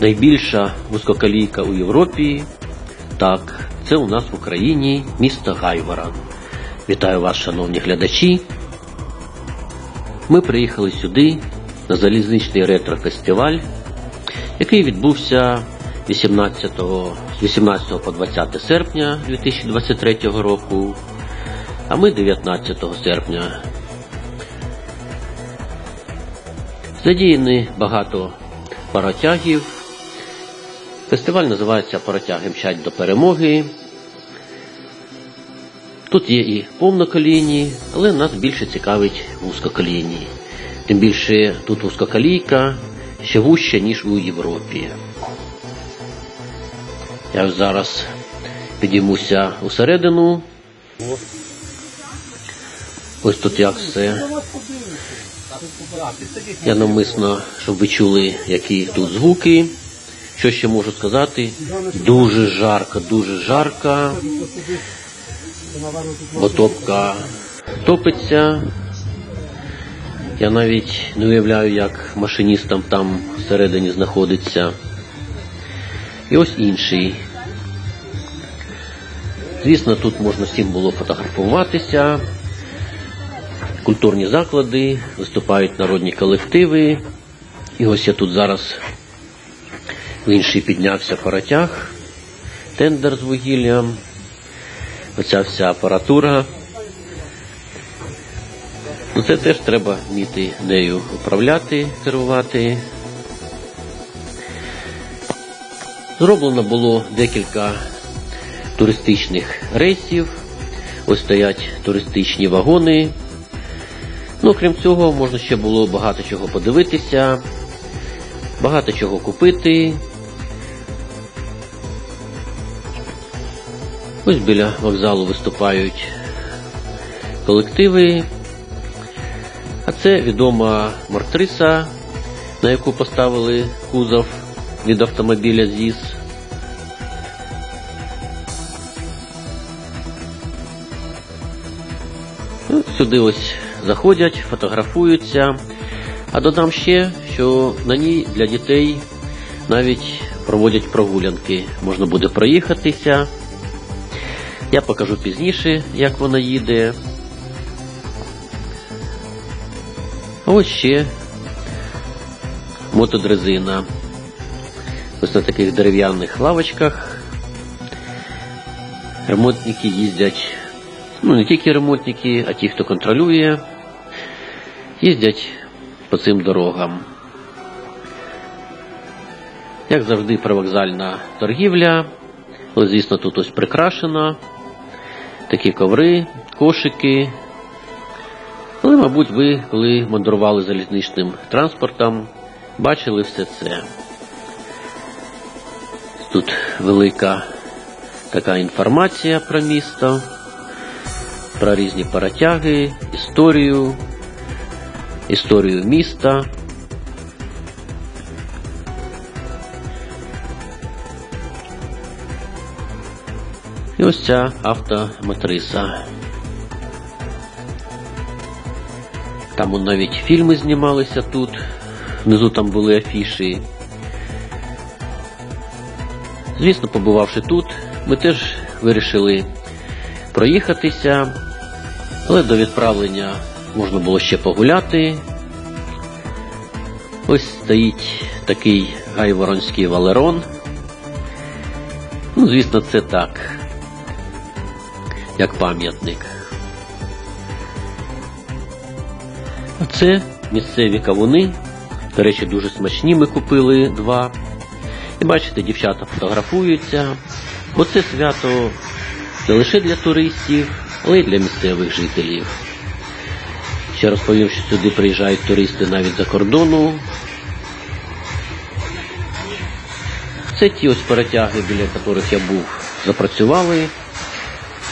найбільша вузькоколійка у Європі. Так, це у нас в Україні місто Гайворон. Вітаю вас, шановні глядачі. Ми приїхали сюди на залізничний ретро-фестиваль, який відбувся 18, з 18 по 20 серпня 2023 року, а ми 19 серпня. Задіяні багато паротягів. Фестиваль називається Паротяги мчать до перемоги. Тут є і повноколійні, але нас більше цікавить вузькоколійні. Тим більше тут вузькоколійка ще вужча, ніж у Європі. Я зараз підіймуся усередину. Ось тут як все. Я навмисно, щоб ви чули, які тут звуки. Що ще можу сказати? Дуже жарко, дуже жарко. Бо топиться. Я навіть не уявляю, як машиністам там всередині знаходиться. І ось інший. Звісно, тут можна всім було фотографуватися. Культурні заклади, виступають народні колективи. І ось я тут зараз інший піднявся паротяг, тендер з вугіллям, оця вся апаратура. Ну, це теж треба вміти нею управляти, керувати. Зроблено було декілька туристичних рейсів. Ось стоять туристичні вагони. Ну, крім цього, можна ще було багато чого подивитися, багато чого купити. Ось біля вокзалу виступають колективи. А це відома мортриса, на яку поставили кузов від автомобіля ЗІС. Ну, Сюди ось заходять, фотографуються. А додам ще, що на ній для дітей навіть проводять прогулянки. Можна буде проїхатися. Я покажу пізніше, як вона їде. Ось ще мотодрезина. Ось на таких дерев'яних лавочках. Ремонтники їздять, ну не тільки ремонтники, а ті, хто контролює, їздять по цим дорогам. Як завжди, привокзальна торгівля. Ось, звісно, тут ось прикрашена. Такі коври, кошики. Але, мабуть, ви, коли мандрували залізничним транспортом, бачили все це. Тут велика така інформація про місто, про різні паротяги, історію, історію міста. І ось ця автомотриса. Там навіть фільми знімалися тут. Внизу там були афіші. Звісно, побувавши тут, ми теж вирішили проїхатися, але до відправлення можна було ще погуляти. Ось стоїть такий гайворонський валерон. Ну, звісно, це так, як пам'ятник. Це місцеві кавуни. До речі, дуже смачні ми купили два. І бачите, дівчата фотографуються. Бо це свято не лише для туристів, але й для місцевих жителів. Ще розповім, що сюди приїжджають туристи навіть за кордону. Це ті ось перетяги, біля яких я був, запрацювали.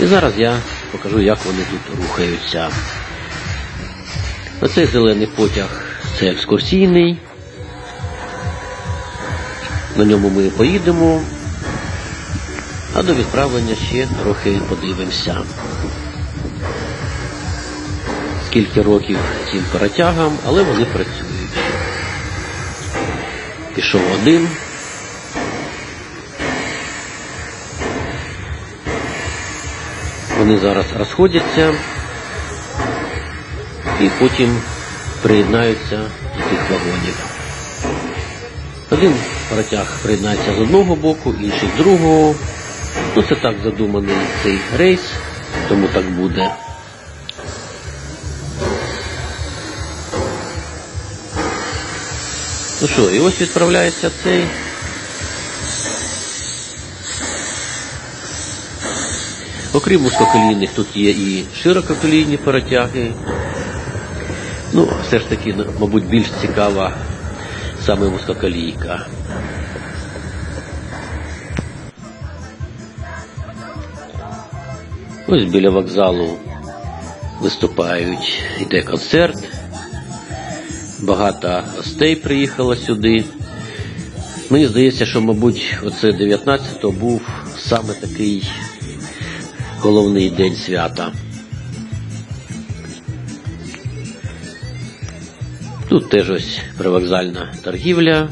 І зараз я покажу, як вони тут рухаються. Оцей зелений потяг це екскурсійний. На ньому ми поїдемо, а до відправлення ще трохи подивимося. Скільки років цим перетягам, але вони працюють. Пішов один, Вони зараз розходяться і потім приєднаються до тих вагонів. Один протяг приєднається з одного боку, інший з другого. Ну, це так задуманий цей рейс, тому так буде. Ну що, і ось відправляється цей. Окрім вузькоколійних, тут є і ширококолійні перетяги. Ну, все ж таки, мабуть, більш цікава саме вузькоколійка. Ось біля вокзалу виступають, йде концерт. Багато гостей приїхало сюди. Мені здається, що, мабуть, оце 19-го був саме такий головний день свята. Тут теж ось привокзальна торгівля.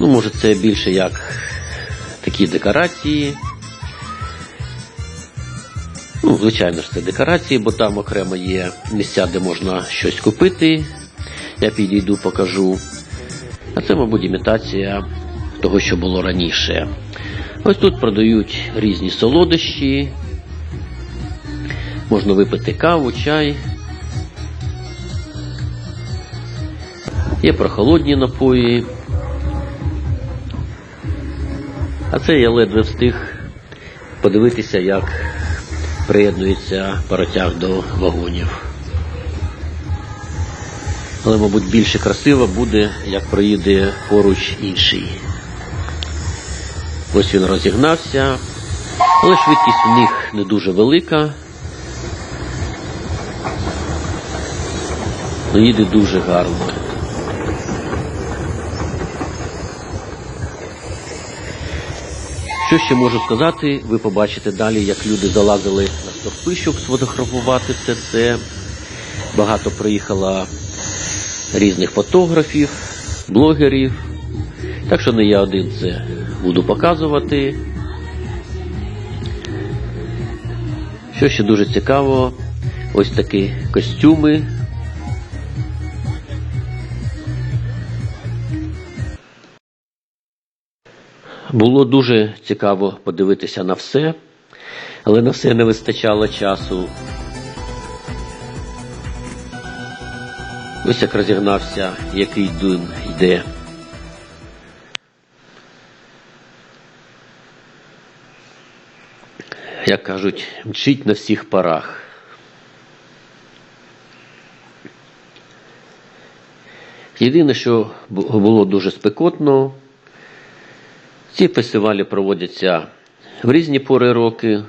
Ну, може, це більше як такі декорації. Ну, звичайно ж, це декорації, бо там окремо є місця, де можна щось купити. Я підійду, покажу. А це, мабуть, імітація того, що було раніше. Ось тут продають різні солодощі. Можна випити каву, чай. Є прохолодні напої. А це я ледве встиг подивитися, як приєднується паротяг до вагонів. Але, мабуть, більше красиво буде, як проїде поруч інший. Ось він розігнався, але швидкість у них не дуже велика. Ну, їде дуже гарно. Що ще можу сказати? Ви побачите далі, як люди залазили на стовпи, щоб сфотографувати все це. Багато приїхало різних фотографів, блогерів. Так що не я один це буду показувати. Що ще дуже цікаво, ось такі костюми. Було дуже цікаво подивитися на все, але на все не вистачало часу. Ось як розігнався, який дим йде. Як кажуть, мчить на всіх парах. Єдине, що було дуже спекотно, ці фестивалі проводяться в різні пори роки.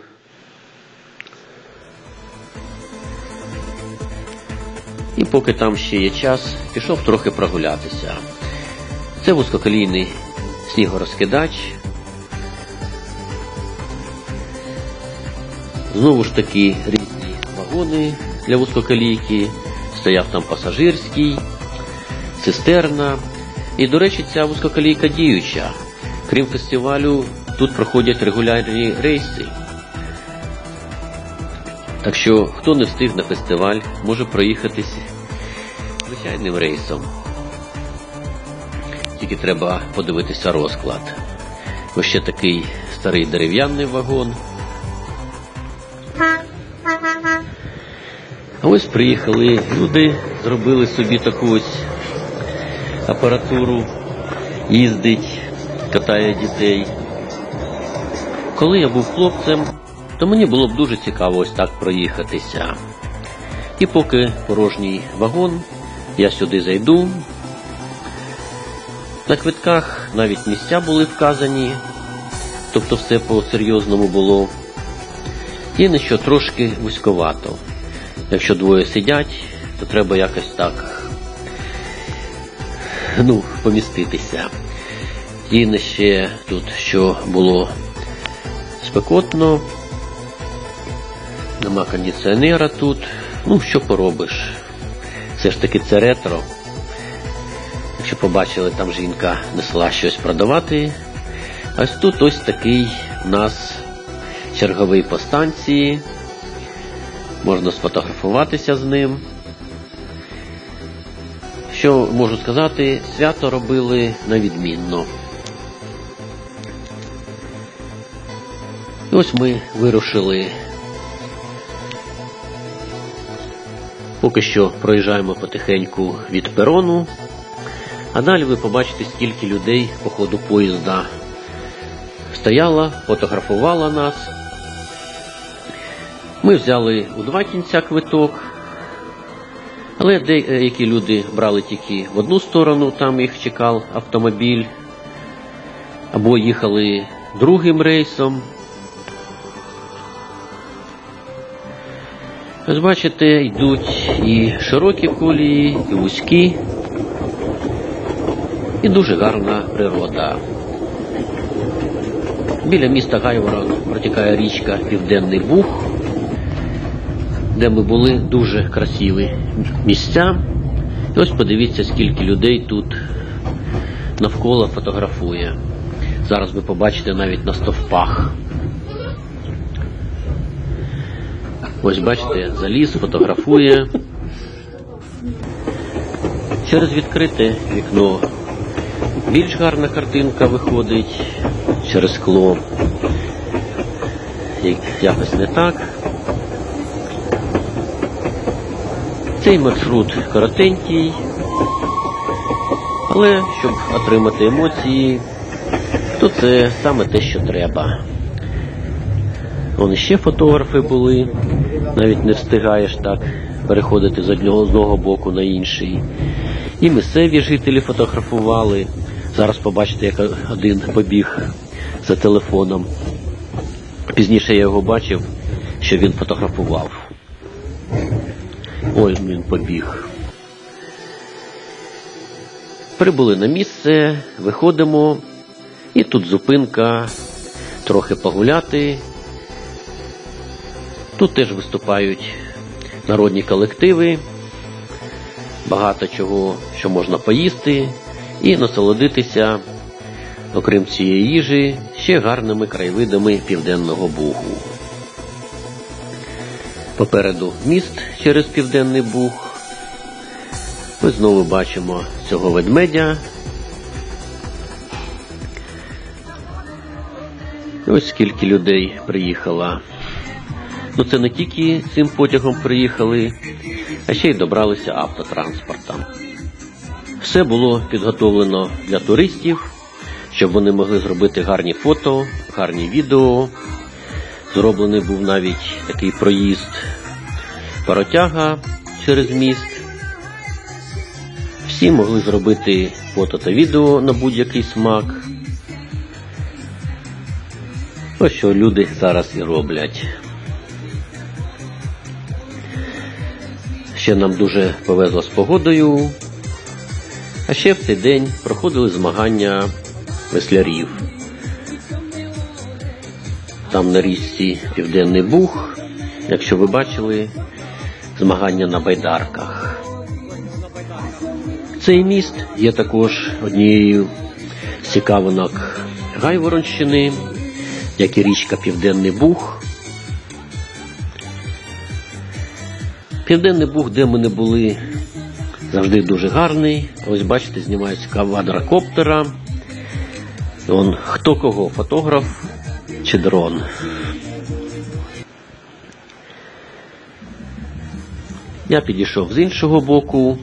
І поки там ще є час, пішов трохи прогулятися. Це вузькоколійний снігорозкидач. Знову ж таки різні вагони для вузькоколійки. Стояв там пасажирський, цистерна. І, до речі, ця вузькоколійка діюча. Крім фестивалю, тут проходять регулярні рейси. Так що, хто не встиг на фестиваль, може проїхатись звичайним рейсом. Тільки треба подивитися розклад. Ось ще такий старий дерев'яний вагон. Ось приїхали люди, зробили собі таку ось апаратуру, їздить, катає дітей. Коли я був хлопцем, то мені було б дуже цікаво ось так проїхатися. І поки порожній вагон, я сюди зайду. На квитках навіть місця були вказані, тобто все по-серйозному було. Єдине, що трошки вузьковато. Якщо двоє сидять, то треба якось так ну, поміститися. Єдине ще тут, що було спекотно, нема кондиціонера тут. Ну, що поробиш? Все ж таки це ретро. Якщо побачили, там жінка несла щось продавати. Ось тут ось такий у нас черговий по станції. Можна сфотографуватися з ним. Що можу сказати, свято робили на відмінно. Ось ми вирушили. Поки що проїжджаємо потихеньку від перону, а далі ви побачите, скільки людей по ходу поїзда стояла, фотографувала нас. Ми взяли у два кінця квиток, але деякі люди брали тільки в одну сторону, там їх чекав автомобіль, або їхали другим рейсом. Ось бачите, йдуть і широкі колії, і вузькі, і дуже гарна природа. Біля міста Гайворон протікає річка Південний Буг, де ми були дуже красиві місця. І ось подивіться, скільки людей тут навколо фотографує. Зараз ви побачите навіть на стовпах. Ось бачите, заліз, фотографує. Через відкрите вікно більш гарна картинка виходить через скло. Якось не так. Цей маршрут коротенький, але щоб отримати емоції, то це саме те, що треба. Вон ще фотографи були, навіть не встигаєш так переходити з одного боку на інший. І місцеві жителі фотографували. Зараз побачите, як один побіг за телефоном. Пізніше я його бачив, що він фотографував. Ой, він побіг. Прибули на місце, виходимо, і тут зупинка, трохи погуляти. Тут теж виступають народні колективи, багато чого, що можна поїсти, і насолодитися, окрім цієї їжі, ще гарними краєвидами Південного Бугу. Попереду міст через Південний Буг. Ми знову бачимо цього ведмедя. Ось скільки людей приїхало. Ну це не тільки цим потягом приїхали, а ще й добралися автотранспортом. Все було підготовлено для туристів, щоб вони могли зробити гарні фото, гарні відео. Зроблений був навіть такий проїзд паротяга через міст. Всі могли зробити фото та відео на будь-який смак. Ось що люди зараз і роблять. Ще нам дуже повезло з погодою. А ще в цей день проходили змагання веслярів. Там на річці Південний Буг, якщо ви бачили, змагання на байдарках. Цей міст є також однією з цікавинок Гайворонщини, як і річка Південний Буг. Південний Буг, де ми не були, завжди дуже гарний. Ось бачите, знімається квадрокоптера. Вон хто кого, фотограф чи дрон. Я підійшов з іншого боку.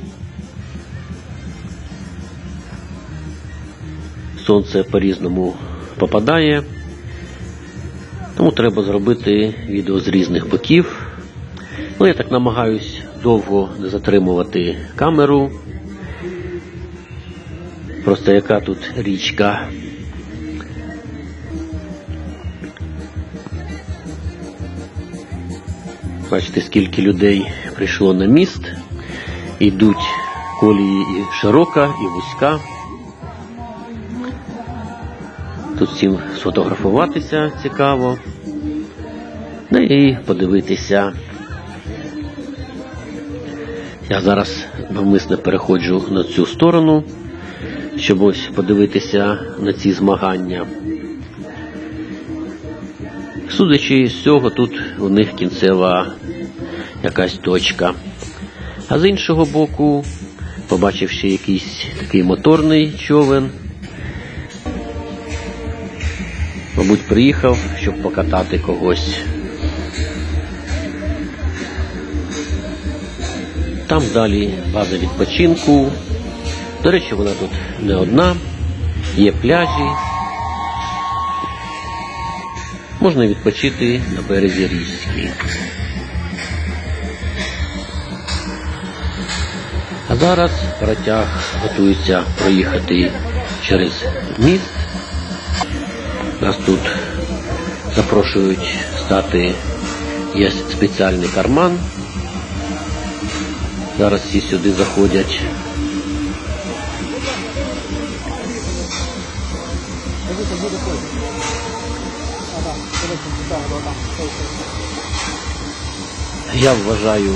Сонце по-різному попадає, тому треба зробити відео з різних боків. Ну, я так намагаюсь довго не затримувати камеру. Просто яка тут річка. Бачите, скільки людей прийшло на міст. Йдуть колії і широка, і вузька. Тут всім сфотографуватися цікаво. Ну і подивитися. Я зараз навмисно переходжу на цю сторону, щоб ось подивитися на ці змагання. Судячи з цього, тут у них кінцева якась точка. А з іншого боку, побачив ще якийсь такий моторний човен. Мабуть, приїхав, щоб покатати когось. Там далі база відпочинку. До речі, вона тут не одна, є пляжі. Можна відпочити на березі річки. А зараз протяг готується проїхати через міст. Нас тут запрошують стати є спеціальний карман. Зараз всі сюди заходять. Я вважаю,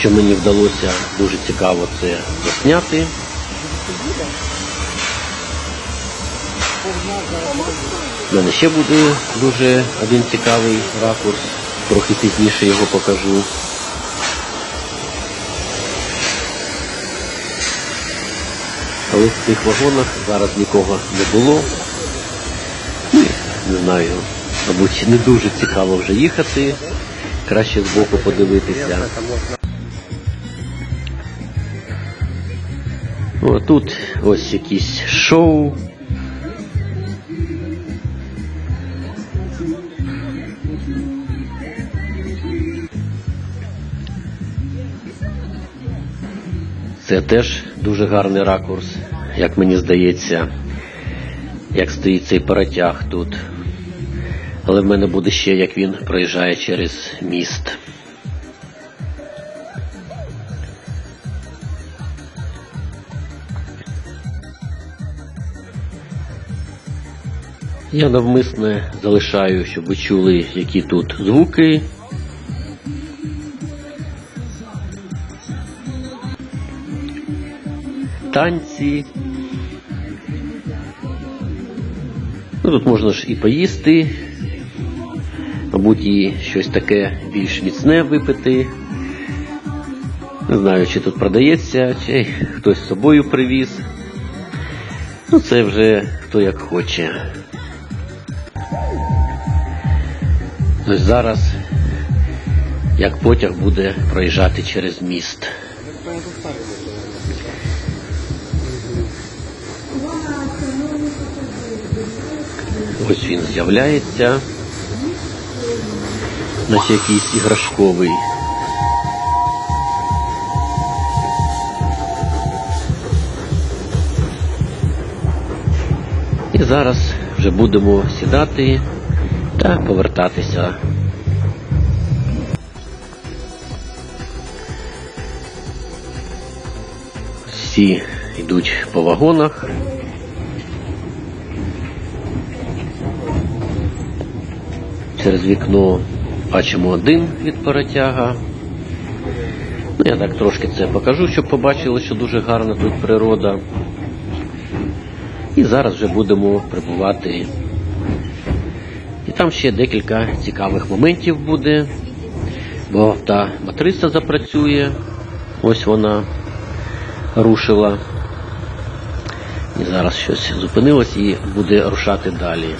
що мені вдалося дуже цікаво це засняти. У мене ще буде дуже один цікавий ракурс, трохи пізніше його покажу. Але в цих вагонах зараз нікого не було. Не знаю, мабуть, не дуже цікаво вже їхати. Краще збоку подивитися. О, тут ось якісь шоу. Це теж дуже гарний ракурс, як мені здається, як стоїть цей паратяг тут. Але в мене буде ще, як він проїжджає через міст. Я навмисне залишаю, щоб ви чули, які тут звуки. Танці. Ну, тут можна ж і поїсти, мабуть, і щось таке більш міцне випити. Не знаю, чи тут продається, чи хтось з собою привіз. Ну, це вже хто як хоче. Ось зараз, як потяг буде проїжджати через міст. Ось він з'являється. Наче якийсь іграшковий. І зараз вже будемо сідати та повертатися. Всі йдуть по вагонах. Через вікно бачимо один від паротяга. Ну, я так трошки це покажу, щоб побачили, що дуже гарна тут природа. І зараз вже будемо прибувати. І там ще декілька цікавих моментів буде. Бо та матриса запрацює. Ось вона рушила. І зараз щось зупинилось і буде рушати далі.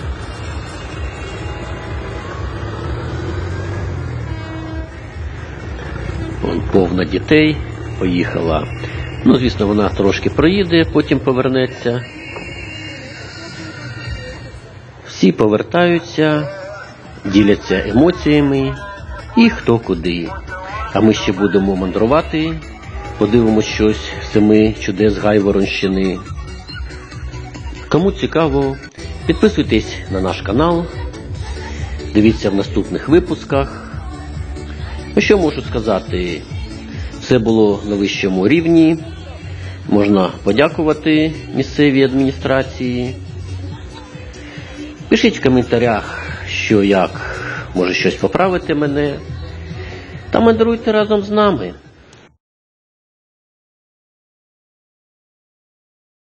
Дітей поїхала. Ну, звісно, вона трошки проїде, потім повернеться. Всі повертаються, діляться емоціями і хто куди. А ми ще будемо мандрувати, подивимось щось з семи чудес Гайворонщини. Кому цікаво, підписуйтесь на наш канал, дивіться в наступних випусках. Що можу сказати? Це було на вищому рівні. Можна подякувати місцевій адміністрації. Пишіть в коментарях, що як може щось поправити мене. Та мандруйте разом з нами.